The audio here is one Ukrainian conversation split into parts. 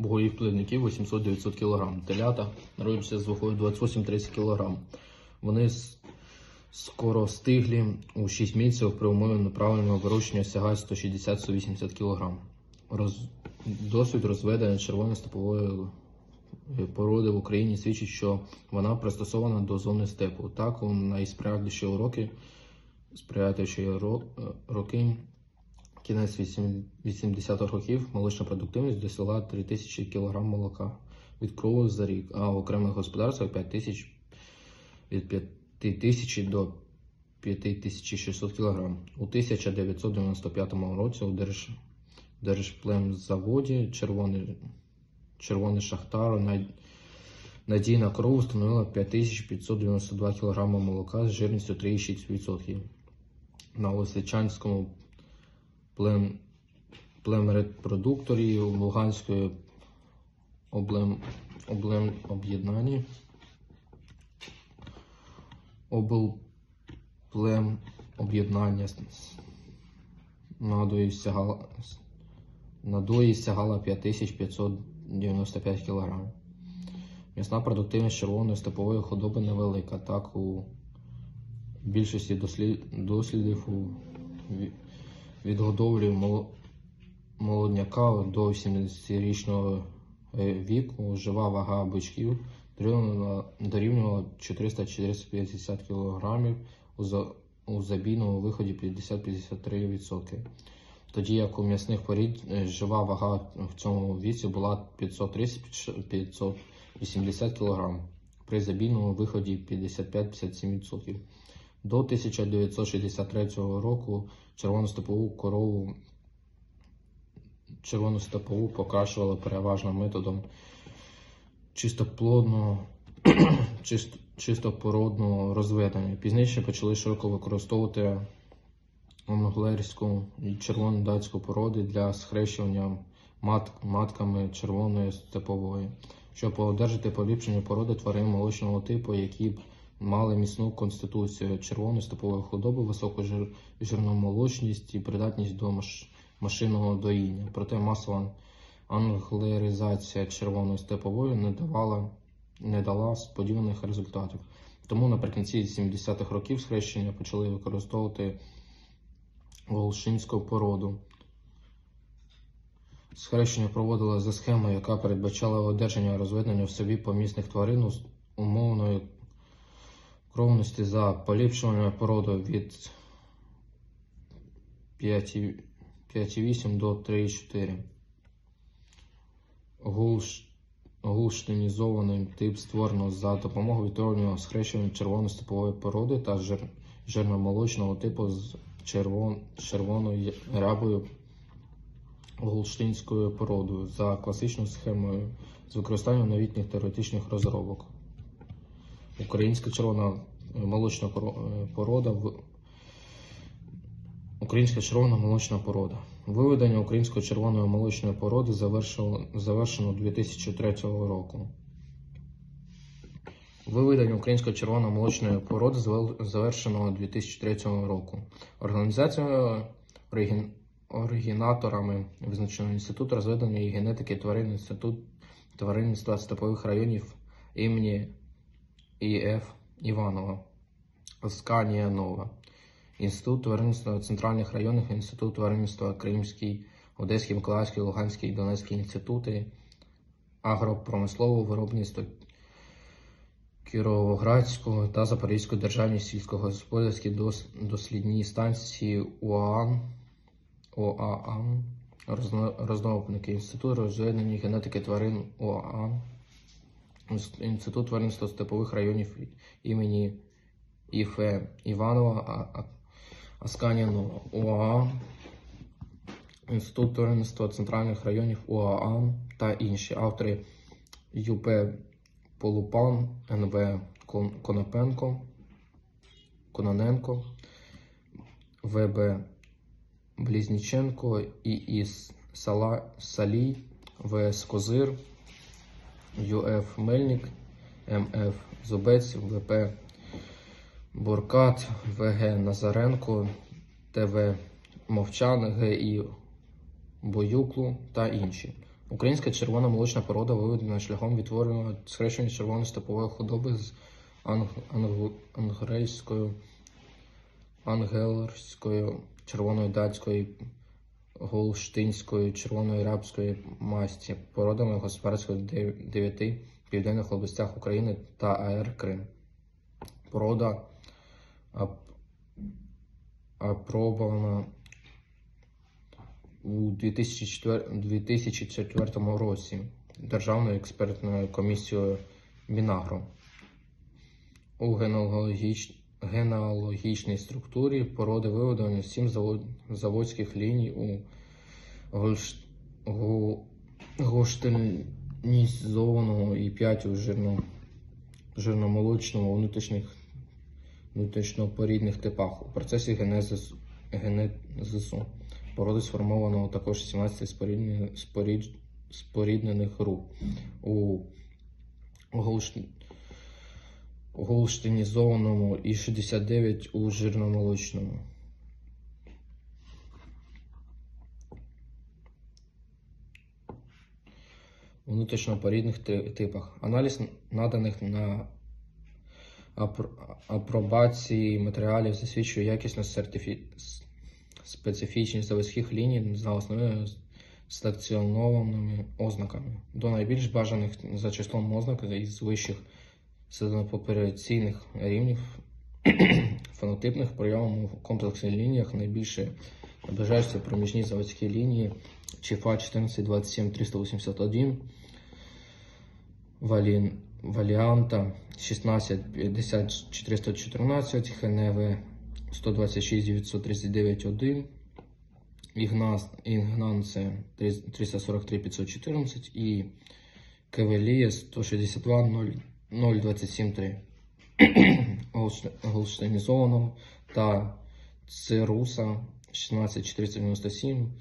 Бугових плідників 800-900 кг. Телята народжуються з вагою 28-30 кг. Вони скоро стиглі у 6 місяців при умові неправильного вирощення сягають 160-180 кг. Роз... Досвід розведення червоної степової породи в Україні свідчить, що вона пристосована до зони степу. Так, у найсприятливіші роки, сприятливіші ро- роки, кінець 80-х років, молочна продуктивність досягла 3000 кг молока від крову за рік, а в окремих господарствах 5000 від 5000 до 5600 кг. У 1995 році у Держ... Держплемзаводі Червоний, Червоний Шахтар надійна кров становила 5592 кг молока з жирністю 3,6%. На Лисичанському плем... племредпродукторі Луганської облем... облем... об'єднанні облплем об'єднання надої сягала, надої сягала 5595 кг. М'ясна продуктивність червоної степової худоби невелика. Так, у більшості дослід, дослідів у ві- молодняка до 80-річного е, віку жива вага бичків дорівнювала 400-450 кг, у, забійному виході 50-53%. Тоді як у м'ясних порід е, жива вага в цьому віці була 530-580 кг, при забійному виході 55-57%. До 1963 року червону степову корову червону степову покращували переважно методом чистоплодного чисто, чистопородного розведення. Пізніше почали широко використовувати англерську і червону датську породи для схрещування мат, матками червоної степової, щоб одержати поліпшення породи тварин молочного типу, які б мали міцну конституцію червоної степової худоби, високу жир, жирномолочність і придатність до маш, машинного доїння. Проте масова англеризація червоної степової не давала не дала сподіваних результатів. Тому наприкінці 70-х років схрещення почали використовувати волшинську породу. Схрещення проводили за схемою, яка передбачала одержання розведення в собі помісних тварин з умовної кровності за поліпшуванням породи від 5,8 до 3,4. Гулш гулштинізований тип створено за допомогою відтворення схрещення червоно-степової породи та жир, жирномолочного типу з червон, червоною рябою гулштинською породою за класичною схемою з використанням новітніх теоретичних розробок. Українська червона е, молочна е, порода Українська червона молочна порода. Виведення української червоної молочної породи завершено 2003 року. Виведення української червоної молочної породи завершено 2003 року. Організація оригін- оригінаторами визначено Інститут розведення і генетики тварин, Інститут тваринництва степових районів імені І.Ф. Іванова, Асканія Нова. Інститут тваринництва центральних районів, Інститут тваринництва Кримський, Одеський, Миколаївський, Луганський, Донецький інститути, агропромислового виробництва Кіровоградського та Запорізької державні сільськогосподарські дос- дослідні станції УААН, ОААН, розно- розновники, Інститут розведення генетики тварин ОААН, Інститут тваринства степових районів імені Іфе Іванова, А- А- Асканіну ОАА, Інститут тваринництва центральних районів ОАА та інші. Автори ЮП Полупан, НВ Кон- Конопенко, Кононенко, ВБ Близніченко, ІІС Сала, Салій, ВС Козир, ЮФ Мельник, МФ Зубець, ВП Буркат, ВГ Назаренко, ТВ Мовчан, ГІ Боюклу та інші. Українська червона молочна порода виведена шляхом відтворення схрещення червоної степової худоби з анг... англ... ангрейською, червоною датською, голштинською, червоною рабською масті, породами господарської дев- дев'яти південних областях України та АР Крим. Порода ап... апробована у 2004, 2004 році Державною експертною комісією Мінагро. У генеалогіч... генеалогічній структурі породи виведені 7 завод... заводських ліній у Гольш... Гоштинізованому і 5 у жирно... жирномолочному внутрішніх внутрішньопорідних типах. У процесі генезису, генезису породи сформовано також 17 споріднених, спорід, споріднених груп. У голш, голштинізованому і 69 у жирномолочному. Внутрішньопорідних ти- типах. Аналіз наданих на апробації матеріалів засвідчує якісність сертифі... специфічність заводських ліній за основною селекціонованими ознаками. До найбільш бажаних за числом ознак із вищих селенопопераційних рівнів фенотипних прийомів у комплексних лініях. Найбільше наближаються проміжні заводські лінії ЧФА 1427 381 Валін, Валіанта 16 50 414, ХНВ 126 939 1, Ігнас, Ігнанце 343 514 і Кевелія 162 0, 027 3. Голштинізованого та Цируса 16 497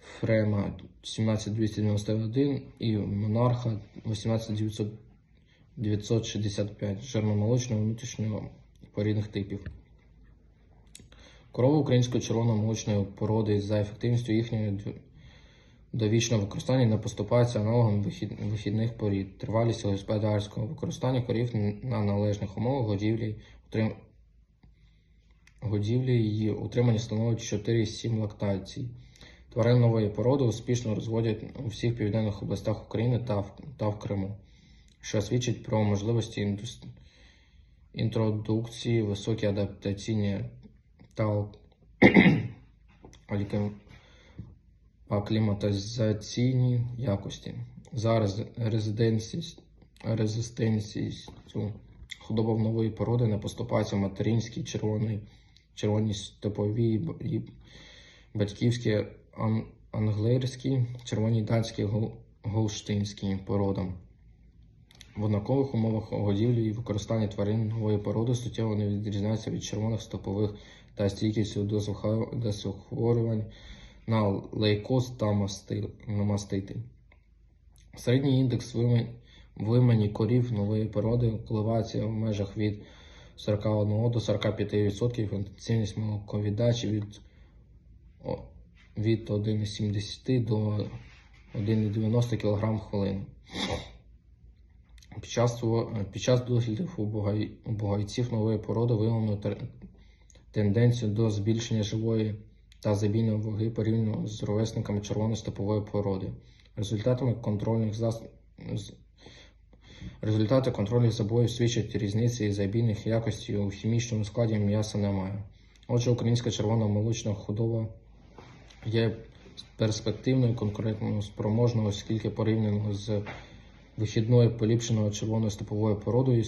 Фрема 17291 і Монарха 18900 965 жирномолочного внутрішнього порідних типів. Корови української червоно-молочної породи за ефективністю їхнього довічного використання не поступаються аналогам вихід- вихідних порід. Тривалість господарського використання корів на належних умовах годівлі, утрим- годівлі її утримання становить 4-7 лактацій. Тварин нової породи успішно розводять у всіх південних областях України та в, та в Криму, що свідчить про можливості індус... інтродукції, високі адаптаційні та аль- акліматизаційні якості. Зараз резиденційність, резистенційністю худоба нової породи не поступається материнській червоний, червоній степовій і батьківській ан, англерській, червоній датській гол, голштинській породам. В однакових умовах годівлі і використання тварин нової породи суттєво не відрізняються від червоних стопових та стійкістю до захворювань на лейкоз та мастити. Середній індекс вимені корів нової породи коливається в межах від 41 до 45%, інтенсивність молоковіддачі від, від 1,70 до 1,90 кг в хвилину. Під час, під час дослідів у бугай- у бугайців нової породи виявлено тенденцію до збільшення живої та забійної ваги порівняно з ровесниками червоно-степової породи. Результатами контрольних зас... Результати контрольних забоїв свідчать різниці забійних якостей у хімічному складі м'яса немає. Отже, українська червона молочна худоба є перспективною конкурентно спроможною, оскільки порівняно з вихідною поліпшеною червоною степовою породою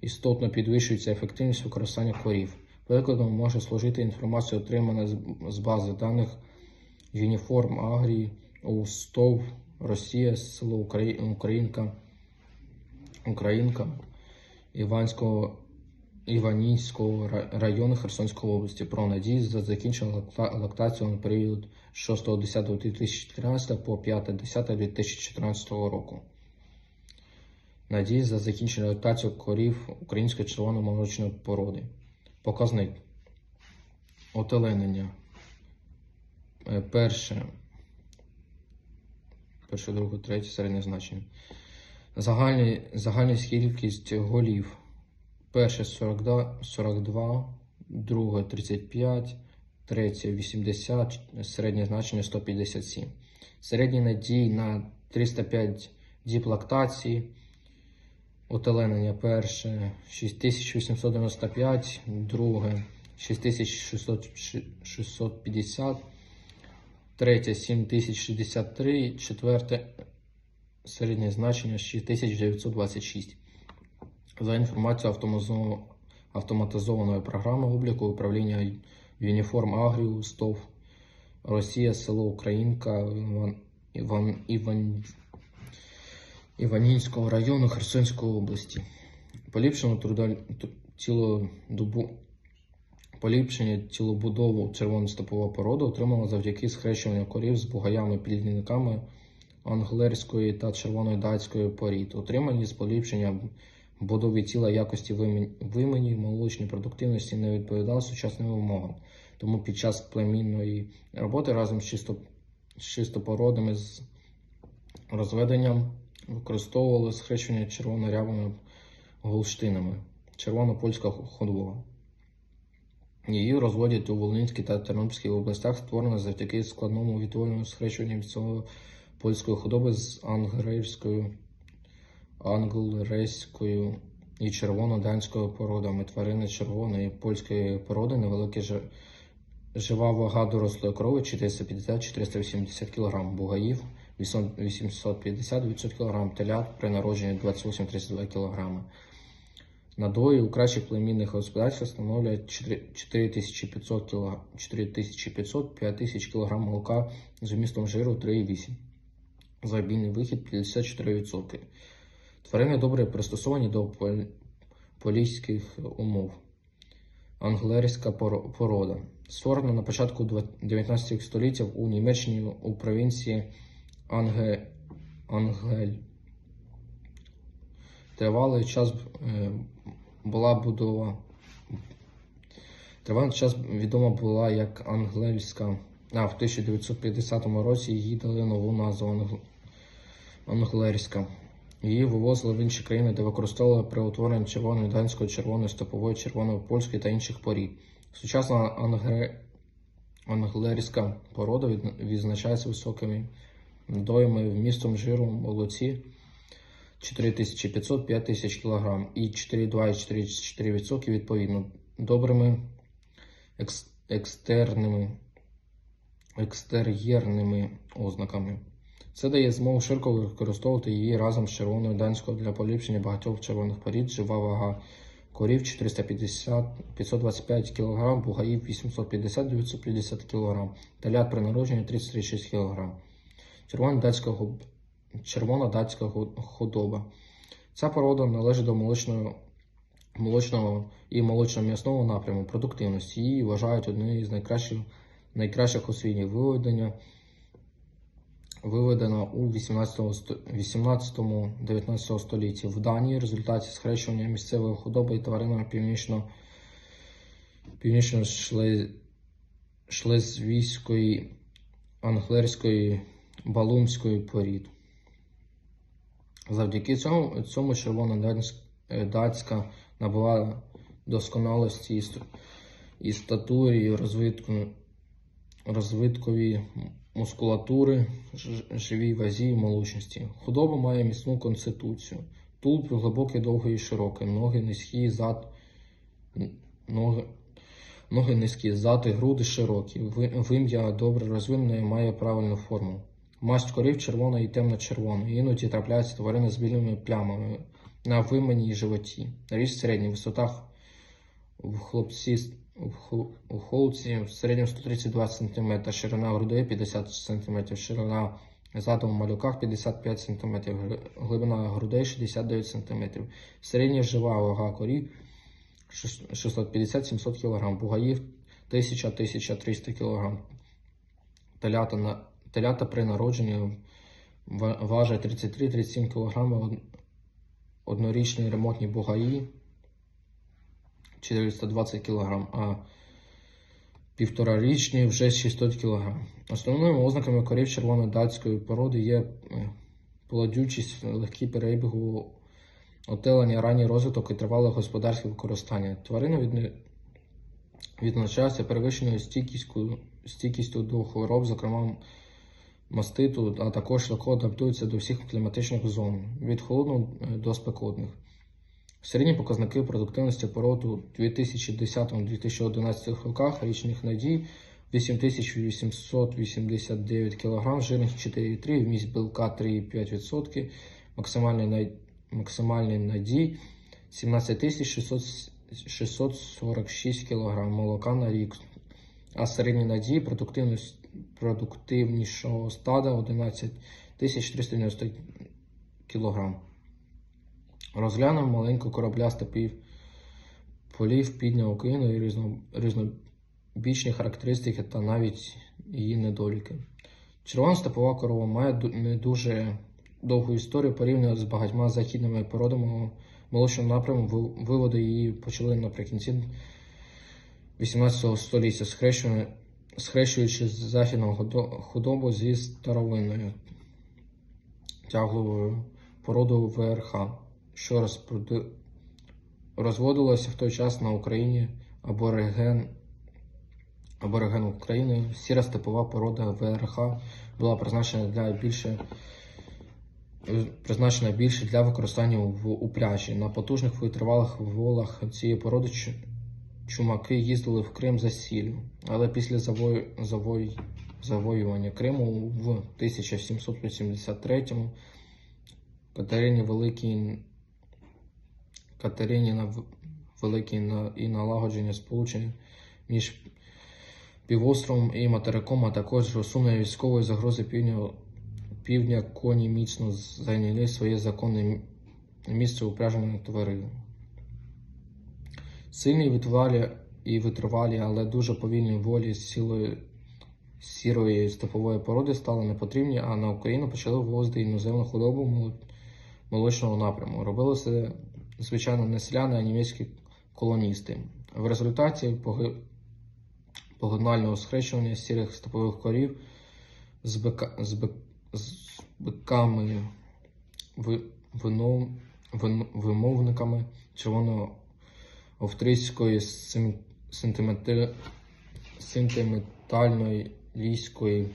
істотно підвищується ефективність використання корів. Прикладом може служити інформація, отримана з- бази даних Юніформ Агрії у СТОВ Росія, село Українка, Українка Іванського Іванівського району Херсонської області про надії за закінчення лакта- лактацію на період 6.10.2013 по 5.10.2014 року. Надії за закінчення лактацію корів української червоно-молочної породи. Показник. Отеленення. Е, Перше. перше, друге, третє середнє значення. Загальні, загальна кількість голів. Перше 42, 42, друге 35, третє 80, середнє значення 157. Середній надій на 305 діб лактації. Отеленення перше 6895, друге 6650, третє 7063, четверте середнє значення 6926. За інформацією автоматизованої програми обліку управління Юніформ Агріу СТОВ Росія, село Українка, Іван, Іван, Іван, Іванінського району Херсонської області. Поліпшено трудо, цілодобу, поліпшення цілобудову червоно-степового породу отримала завдяки схрещуванню корів з бугаями-плідниками англерської та червоної датської порід, отримані з поліпшення будови тіла якості вимені молочної продуктивності не відповідали сучасним вимогам. Тому під час племінної роботи разом з, чисто, з чистопородами з розведенням використовували схрещення червоно-рявими голштинами, червоно-польська ходова. Її розводять у Волинській та Тернопільській областях, створена завдяки складному відтворенню схрещення цього польської худоби з ангерською, англерейською і червоно-данською породами. Тварини червоної польської породи невеликі жи- жива вага дорослої крови 450-480 кг, бугаїв 850-900 кг, телят при народженні 28-32 кг. Надої у кращих племінних господарствах становлять 4500 кг, 4500-5000 кг молока з вмістом жиру 3,8. Забійний вихід 54%. Тварини добре пристосовані до поліських умов. Англерська порода. Створена на початку 19 століття у Німеччині у провінції Анге... Ангель. Тривалий час е, була будова. Тривалий час відома була як Ангельська. А в 1950 році їй дали нову назву Англерська. Її вивозили в інші країни, де використовували при утворенні червоної данської, червоної степової, червоної польської та інших порід. Сучасна ангре... англерська порода від- відзначається високими надоями вмістом жиру молоці 4500-5000 кг і 4,2-4,4% відповідно добрими екс... екстерними екстер'єрними ознаками. Це дає змогу широко використовувати її разом з червоною данською для поліпшення багатьох червоних порід, жива вага корів 450-525 кг, бугаїв 850-950 кг, телят при народженні 33,6 кг. Червона датська, червона датська худоба. Ця порода належить до молочного, молочного і молочно-м'ясного напряму продуктивності. Її вважають однією з найкращих, найкращих у світі виведення виведена у 18-19 столітті. В Данії результаті схрещування місцевої худоби і тваринами північно північно шлезвійської, англерської, балумської порід. Завдяки цьому, цьому червона е, датська набула досконалості і, ст- і статурі, і розвитку, розвиткові мускулатури, живій вазі і молочності. Худоба має міцну конституцію. Тулуб глибокий, довгий і широкий, ноги низькі, зад, ноги, ноги низькі, зад і груди широкі. Вим'я добре розвинена і має правильну форму. Масть корів червона і темно-червона. Іноді трапляються тварини з білими плямами на вимені і животі. Ріст середній, висота в хлопці у холці в середньому 132 см, ширина грудей 50 см, ширина заду в малюках 55 см, глибина грудей 69 см. Середня жива вага корів 650-700 кг, бугаїв 1000-1300 кг. Телята, на, телята при народженні ва- важать 33-37 кг, однорічні ремонтні бугаї 420 кг, а півторарічні вже 600 кг. Основними ознаками корів червоної датської породи є е, плодючість, легкий перебіг у отелення, ранній розвиток і тривале господарське використання. Тварини відни- відзначаються перевищеною стійкістю, стійкістю до хвороб, зокрема маститу, а також легко адаптуються до всіх кліматичних зон від холодних е, до спекотних. Середні показники продуктивності пород у 2010-2011 роках річних надій 8889 кг, жирність 4,3, вміст білка 3,5%, максимальний, максимальний надій 17646 кг молока на рік, а середні надії продуктивність продуктивнішого стада 11 390 кг. Розглянемо маленьку короблясту пів полів піднього кину і різно, різнобічні характеристики та навіть її недоліки. Червона степова корова має не дуже довгу історію порівняно з багатьма західними породами молочного напряму. Виводи її почали наприкінці 18 століття, схрещуючи, схрещуючи західну худобу зі старовинною тягловою породою ВРХ, що розпроду- розводилося в той час на Україні абориген, абориген України. Сіра степова порода ВРХ була призначена для більше призначена більше для використання в упряжі. На потужних витривалих волах цієї породи чумаки їздили в Крим за сіллю, але після завою, завой, завоювання Криму в 1783 Катерині Великій Катерині на великі на, і налагодження сполучень між півостровом і материком, а також розсумної військової загрози півдня, півдня коні міцно зайняли своє законне місце упряженої тварини. Сильні витривалі і витривалі, але дуже повільні волі сілої сірої степової породи стали непотрібні, а на Україну почали ввозити іноземну худобу молочного напряму. Робили це, звичайно, не селяни, а німецькі колоністи. В результаті погонального схрещування сірих степових корів з, бика, з, бик, з биками ви, вино, вин- вимовниками червоно-овтрійської сентиметри- сентиментальної лійської